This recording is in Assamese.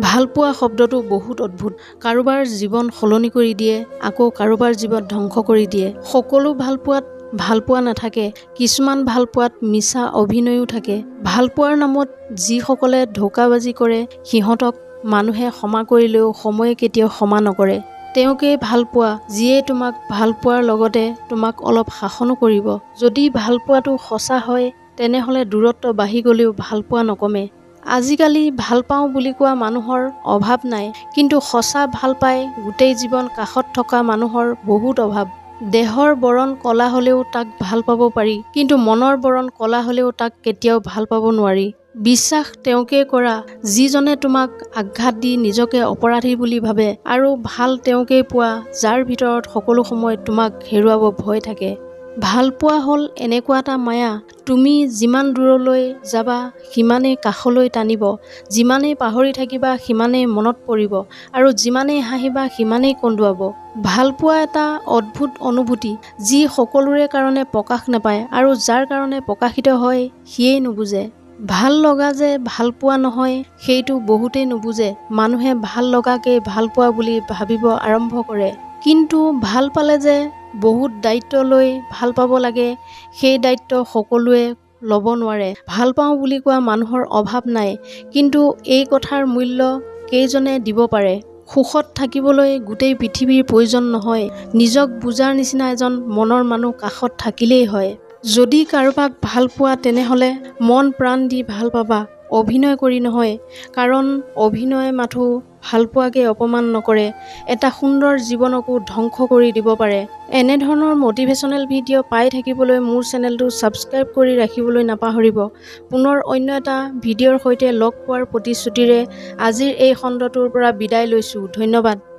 ভালপোৱা শব্দটো বহুত অদ্ভুত। কাৰোবাৰ জীৱন সলনি কৰি দিয়ে আকৌ কাৰোবাৰ জীৱন ধ্বংস কৰি দিয়ে। সকলো ভালপোৱাত ভালপোৱা নাথাকে কিছুমান ভালপোৱাত মিছা অভিনয়ো থাকে। ভালপোৱাৰ নামত যিসকলে ধোকাবাজি কৰে সিহঁতক মানুহে ক্ষমা কৰিলেও সময়ে কেতিয়াও ক্ষমা নকৰে। তেওঁকেই ভালপোৱা যিয়ে তোমাক ভালপোৱাৰ লগতে তোমাক অলপ শাসনো কৰিব। যদি ভালপোৱাটো সঁচা হয় তেনেহ'লে দূৰত্ব বাঢ়ি গ'লেও ভালপোৱা নকমে। আজিকালি ভাল পাওঁ বুলি কোৱা মানুহৰ অভাৱ নাই কিন্তু সঁচা ভাল পাই গোটেই জীৱন কাষত থকা মানুহৰ বহুত অভাৱ। দেহৰ বৰণ কলা হ'লেও তাক ভাল পাব পাৰি কিন্তু মনৰ বৰণ কলা হ'লেও তাক কেতিয়াও ভাল পাব নোৱাৰি। বিশ্বাস তেওঁকে কৰা যিজনে তোমাক আঘাত দি নিজকে অপৰাধী বুলি ভাবে আৰু ভাল তেওঁকেই পোৱা যাৰ ভিতৰত সকলো সময়ত তোমাক হেৰুৱাব ভয় থাকে। ভাল পোৱা হ'ল এনেকুৱা এটা মায়া। তুমি যিমান দূৰলৈ যাবা সিমানেই কাষলৈ টানিব। যিমানেই পাহৰি থাকিবা সিমানেই মনত পৰিব। আৰু যিমানেই হাঁহিবা সিমানেই কন্দুৱাব। ভালপোৱা এটা অদ্ভুত অনুভূতি যি সকলোৰে কাৰণে প্ৰকাশ নাপায় আৰু যাৰ কাৰণে প্ৰকাশিত হয় সিয়েই নুবুজে। ভাল লগা যে ভাল পোৱা নহয় সেইটো বহুতেই নুবুজে। মানুহে ভাল লগাকেই ভাল পোৱা বুলি ভাবিব আৰম্ভ কৰে। কিন্তু ভাল পালে যে বহুত দায়িত্ব লৈ ভাল পাব লাগে। সেই দায়িত্ব সকলোৱে ল'ব নোৱাৰে। ভাল পাওঁ বুলি কোৱা মানুহৰ অভাৱ নাই। কিন্তু এই কথাৰ মূল্য কেইজনে দিব পাৰে? সুখত থাকিবলৈ গোটেই পৃথিৱীৰ প্ৰয়োজন নহয়। নিজক বুজাৰ নিচিনা এজন মনৰ মানুহ কাষত থাকিলেই হয়। যদি কাৰোবাক ভাল পোৱা তেনেহ'লে মন প্ৰাণ দি ভাল পাবা। অভিনয় কৰি নহয় কাৰণ অভিনয় মাথো ভালপোৱাকে অপমান নকৰে এটা সুন্দৰ জীৱনকো ধ্বংস কৰি দিব পাৰে। এনেধৰণৰ মটিভেশ্যনেল ভিডিঅ' পাই থাকিবলৈ মোৰ চেনেলটো ছাবস্ক্ৰাইব কৰি ৰাখিবলৈ নাপাহৰিব। পুনৰ অন্য এটা ভিডিঅ'ৰ সৈতে লগ পোৱাৰ প্ৰতিশ্ৰুতিৰে আজিৰ এই খণ্ডটোৰ পৰা বিদায় লৈছোঁ। ধন্যবাদ।